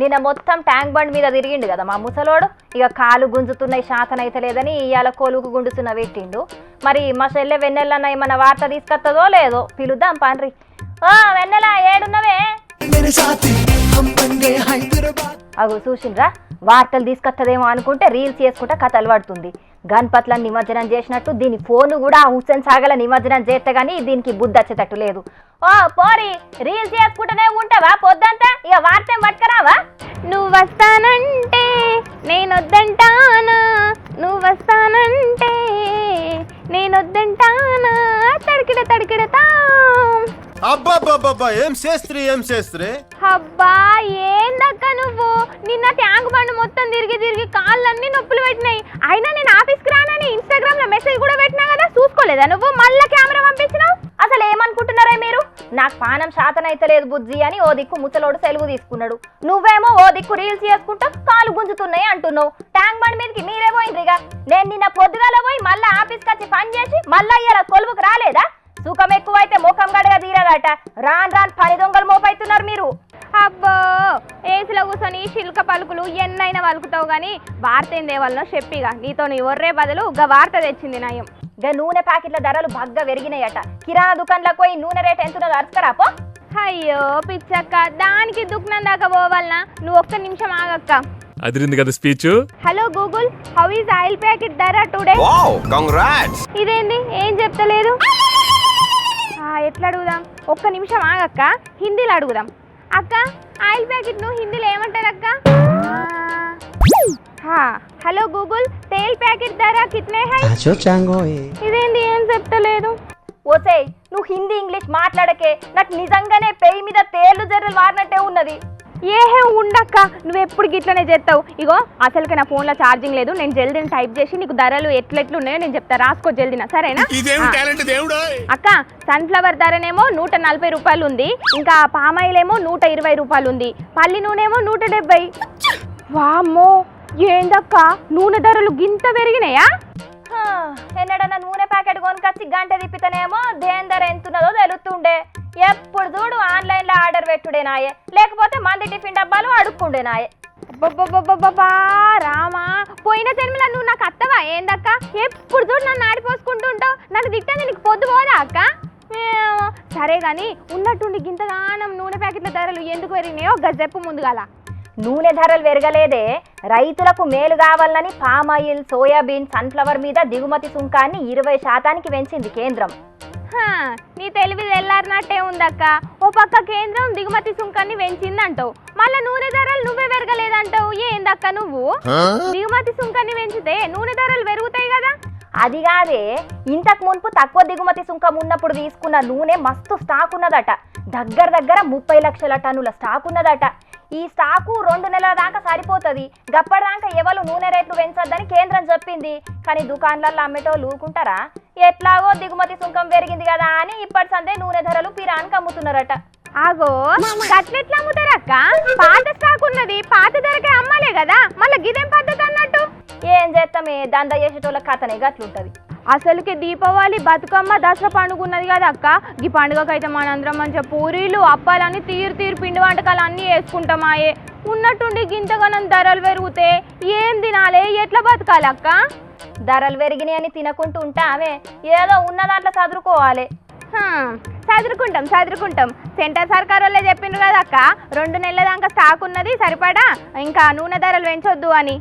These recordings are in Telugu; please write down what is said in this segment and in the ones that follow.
నిన్న మొత్తం ట్యాంక్ బండ్ మీద తిరిగిండు కదా మా ముసలోడు. ఇక కాలు గుంజుతున్నాయి శాతం అయితే లేదని ఇవాళ కోలుకు గుండుతున్న పెట్టిండు. మరి మా చెల్లె వెన్నెలన్న ఏమన్నా వార్త తీసుకొస్తుందో లేదో పిలుద్దాం పాండ్రి. ఓ వెన్నెల ఏడున్నవే? అగు చూసిండ్రా? వార్తలు తీసుకొస్తుందేమో అనుకుంటే రీల్స్ చేసుకుంటే కథలు పడుతుంది. గణపతులను నిమజ్జనం చేసినట్టు దీని ఫోన్ కూడా హుస్సేన్ సాగల నిమజ్జనం చేస్తే కానీ దీనికి బుద్ధి వచ్చేటట్టు లేదు. ఓ పోరి రీల్స్ చేసుకుంటూనే ఉంటావా పొద్దంతా? ఇక వార్త పట్టుకురావా? నువ్వు వస్తానంటే నేను వద్దంటానా నువ్వు వస్తానంటే నేను వద్దంటానా తడికిడ తడికిడతా. అబ్బాబ్బాబ్బా ఏం చేస్త్రీ ఏం చేస్త్రీ అబ్బా ఏందక్క నువ్వు? నిన్న ట్యాంక్ బండ్ మొత్తం తిరిగి తిరిగి కాళ్ళన్నీ నొప్పులు పెట్టినాయి. అయినా నేను ఆఫీస్కి రానని ఇన్స్టాగ్రామ్లో మెసేజ్ కూడా పెట్టినా కదా చూసుకోలేదా నువ్వు? మళ్ళా కెమెరా పంపించినావు? అసలు ఏమనుకుంటున్నారే మీరు? నాకు పానం శాతం అయితలేదు బుజ్జి అని ఓ దిక్కు ముసలోడు సెలవు తీసుకున్నాడు. నువ్వేమో ఓ దిక్కు రీల్స్ చేసుకుంటా కాలు గుంజుతున్నాయి అంటున్నావు. ట్యాంక్ బండ్ మీదకి మీరే పోయిండ్రిగా. నేను నిన్న పొద్దుగాల పోయి మళ్ళా ఆఫీస్కి వచ్చి పని చేసి మళ్ళా ఇలా కొలువుకు రాలేదా? సుఖం ఎక్కువైతే ముఖం గడగా తీరదట. రాన్ రాన్ పని దొంగలు మోపైతున్నారు మీరు. అబ్బో ఏసులో కూర్చొని శిల్క పలుకులు ఎన్నైనా పలుకుతావు గానీ వార్త ఏం దేవాలనో చెప్పిగా. నీతో నీ ఒర్రే బదులు గా వార్త తెచ్చింది నయం. గా నూనె ప్యాకెట్ల ధరలు బగ్గా పెరిగినాయట. కిరాణా దుకాణంలోకి పోయి నూనె రేట్ ఎంతున్నదో అరుచుకరా పో. అయ్యో పిచ్చక్క దానికి దుఃఖం దాకా పోవాలనా? నువ్వు ఒక్క నిమిషం ఆగక్క. అదిరింది కదా speech? Hello Google how is oil packet ధర టుడే? Wow congrats. ఇదేంది? ఏం చెప్తలేదు? ఒక్క నిమిషం ఆగక్క. హిందీలో అడుగుదాం. అక్క ఆయిల్ ప్యాకెట్ను హిందీలో ఏమంటారు అక్క? హలో గూగుల్ తేల్ ప్యాకెట్ ధర కిత్నే హై. ఇదేంది ఏం చెప్తలేదు? ఓసే నువ్వు హిందీ ఇంగ్లీష్ మాట్లాడకే నాకు నిజంగానే పెయి మీద తేళ్ళు జర్రలు వారినట్టే ఉన్నది. ఏహే ఉండక్క నువ్వు ఎప్పుడు గిట్లనే చేస్తావు? ఇగో అసలుకి నా ఫోన్లో ఛార్జింగ్ లేదు. నేను జల్దీని టైప్ చేసి నీకు ధరలు ఎట్లెట్లు ఉన్నాయో నేను చెప్తా. రాసుకో జల్దీనా సరేనా? ఇదేం ఆ. టాలెంట్ దేవుడు అక్క సన్ఫ్లవర్ ధరనేమో నూట నలభై రూపాయలు ఉంది ఇంకా పామాయిల్ ఏమో నూట ఇరవై రూపాయలు ఉంది పల్లి నూనె ఏమో నూట డెబ్బై. వామ్మో ఏందక్క? నూనె ధరలు గింత పెరిగినాయా? ఎన్నడన్నా నూనె ప్యాకెట్ కొనుకొచ్చి గంట తిప్పితేనేమో దేని ధర ఎంతున్నదో తెలుస్తుండే ఎప్పుడు చూడు ఆన్లైన్లో ఆర్డర్ పెట్టుడేనాయే లేకపోతే మంది టిఫిన్ డబ్బాలు అడుక్కుండే నాయే. రామా పోయిన జన్మలో నువ్వు నాకు అత్తవా? ఏందక్క? ఎప్పుడు చూడు నన్ను ఆడిపోసుకుంటుంటావు? నన్ను తిట్టా నీకు పొద్దు పోదా అక్క? సరే కానీ ఉన్నట్టుండి గింతగానం నూనె ప్యాకెట్ల ధరలు ఎందుకు పెరిగినాయో గజెప్పు ముందుగాల. నూనె ధరలు పెరగలేదే. రైతులకు మేలు కావాలని పామాయిల్ సోయాబీన్ సన్ఫ్లవర్ మీద దిగుమతి సుంకాన్ని ఇరవై శాతానికి పెంచింది కేంద్రం. హా, నీ తెలివి తెల్లారినట్టే ఉందక్క. ఓ పక్క కేంద్రం దిగుమతి సుంకాన్ని పెంచిందంటావు. మళ్ళా నూనె ధరలు నువ్వే పెరగలేదంటావు. ఏందక్క నువ్వు? దిగుమతి సుంకాన్ని పెంచితే నూనె ధరలు పెరుగుతాయి కదా? అది కాదే ఇంతకు మున్పు తక్కువ దిగుమతి సుంకం ఉన్నప్పుడు తీసుకున్న నూనె మస్తు స్టాక్ ఉన్నదట. దగ్గర దగ్గర ముప్పై లక్షల టన్నుల స్టాక్ ఉన్నదట. ఈ స్టాకు రెండు నెలల దాకా సరిపోతుంది. గప్పటిదాకా ఎవరు నూనె రేట్లు పెంచొద్దని కేంద్రం చెప్పింది. కానీ దుకాన్లలో అమ్మేటోళ్ళు ఊరుకుంటారా? ఎట్లాగో దిగుమతి సుంకం పెరిగింది కదా అని ఇప్పటి సందే నూనె ధరలు పిరానికి అమ్ముతున్నారట. ఆగో గట్లెట్లా అమ్ముతారక్క? పాత స్టాక్ ఉన్నది పాత ధరకే అమ్మాలే కదా. మళ్ళీ గిదేం పద్ధతి ఏం చేస్తామే? దంద చేసేటోళ్ళ కథనే గట్లుంటది. అసలుకి దీపావళి బతుకమ్మ దసరా పండుగ ఉన్నది కదా అక్క? ఈ పండుగకైతే మనందరం మంచిగా పూరీలు అప్పాలని తీరు తీరు పిండి వంటకాలు అన్నీ వేసుకుంటామాయే. ఉన్నట్టుండి గింతగనం ధరలు పెరిగితే ఏం తినాలి? ఎట్లా బతకాలి అక్క? ధరలు పెరిగినాయి అని తినకుంటూ ఉంటామే. ఏదో ఉన్న దాంట్లో చదువుకోవాలి చదురుకుంటాం చదువుకుంటాం చదువుకుంటాం సెంటర్ సర్కార్ వాళ్ళే చెప్పిండ్రు కదా అక్క? రెండు నెలల దాకా స్టాక్ ఉన్నది సరిపడా? ఇంకా నూనె ధరలు పెంచొద్దు అని.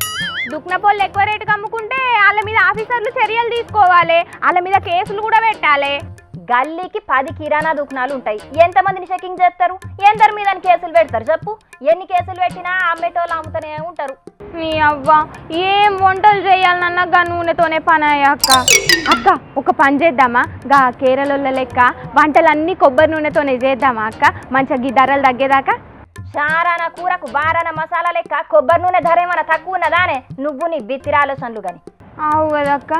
దుక్న ఎక్కువ రేటుకి అమ్ముకుంటే వాళ్ళ మీద ఆఫీసర్లు చర్యలు తీసుకోవాలి. వాళ్ళ మీద కేసులు కూడా పెట్టాలి. గల్లీకి పది కిరాణా దుకాణాలు ఉంటాయి. ఎంతమందిని చెకింగ్ చేస్తారు? ఎందరి మీద కేసులు పెడతారు చెప్పు? ఎన్ని కేసులు పెట్టినా అమ్మేటోళ్ళు అమ్ముతూనే ఉంటారు. నీ అవ్వ ఏం వంటలు చేయాలన్నా గా నూనెతోనే పని అక్క. అక్క ఒక పని చేద్దామా? గా కేరళ లెక్క వంటలన్నీ కొబ్బరి నూనెతోనే చేద్దామా అక్క? మంచిగా గీ ధరలు తగ్గేదాకా? షారాన కూరకు బారాన మసాలా లెక్క కొబ్బరి నూనె ధర ఏమైనా తక్కువ ఉన్నదానే నువ్వు నీ బిత్తిర ఆలోచనలు కానీ అవు కదక్క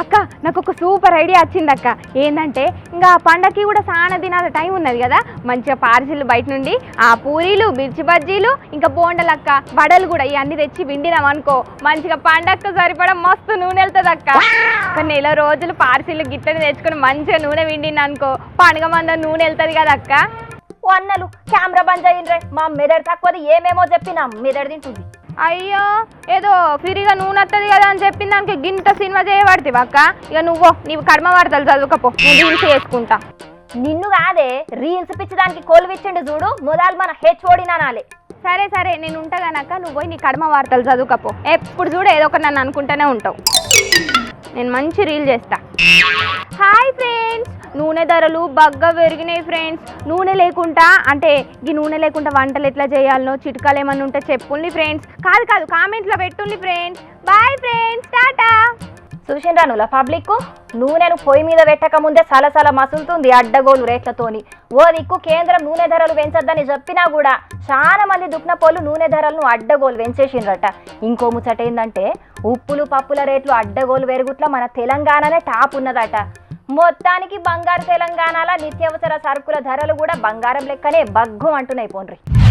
అక్క? నాకు ఒక సూపర్ ఐడియా వచ్చింది అక్క. ఏంటంటే ఇంకా పండగకి కూడా చాలా దినాల టైం ఉన్నది కదా? మంచిగా పార్సిల్ బయట నుండి ఆ పూరీలు మిర్చి బజ్జీలు ఇంకా బోండలు అక్క వడలు కూడా ఇవన్నీ తెచ్చి విండినాం అనుకో మంచిగా పండగకు సరిపడా మస్తు నూనె వెళ్తుంది అక్క. ఒక నెల రోజులు పార్సిల్ గిట్టని తెచ్చుకొని మంచిగా నూనె విండిన అనుకో పండుగ మంద నూనె వెళ్తుంది కదా అక్క? ఓ అన్నలు కెమెరా బంద్ అయ్యిండ్రే మా మెదడు తక్కువది ఏమేమో చెప్పినా మెదడు తింటుంది. అయ్యో ఏదో ఫ్రీగా నూనె వస్తుంది కదా అని చెప్పిన దానికి గింత సినిమా చేయబడితే అక్క. ఇక నువ్వు నీవు కడమ వార్తలు చదువుకపో నేను రీల్స్ చేసుకుంటా. నిన్ను కాదే రీల్స్ పిచ్చి దానికి కొలువిచ్చిండు చూడు మొదలు మన హెచ్ఓడి నానాలే సరే సరే నేను ఉంటా గనక నువ్వు పోయి నీ కడమ వార్తలు చదువుకపో. ఎప్పుడు చూడు ఏదో ఒకటి నన్ను అనుకుంటూనే ఉంటావు. నేను మంచి రీల్ చేస్తా. హాయ్ ఫ్రెండ్స్ నూనె ధరలు బాగా పెరిగినాయి ఫ్రెండ్స్ నూనె లేకుండా అంటే ఈ నూనె లేకుండా వంటలు ఎట్లా చేయాలనో చిట్కాలు ఏమన్నా ఉంటే చెప్పుల్ని ఫ్రెండ్స్ కాదు కాదు కామెంట్లో పెట్టుండి ఫ్రెండ్స్ బాయ్ ఫ్రెండ్స్ టాటా. చూసిండ్రా నువ్వు పబ్లిక్ నూనెను పొయ్యి మీద పెట్టక ముందే సలసల మసులుతుంది అడ్డగోలు రేట్లతోని. ఓ దిక్కు కేంద్రం నూనె ధరలు పెంచొద్దని చెప్పినా కూడా చాలా మంది దుక్నపోళ్ళు నూనె ధరలను అడ్డగోలు పెంచేసిండ్రట. ఇంకో ముచ్చట ఏంటంటే ఉప్పులు పప్పుల రేట్లు అడ్డగోలు పెరుగుట్లా మన తెలంగాణనే టాప్ ఉన్నదట. మొత్తానికి బంగారు తెలంగాణలో నిత్యావసర సరుకుల ధరలు కూడా బంగారం లెక్కనే బగ్గు అంటున్నాయి పోన్రి.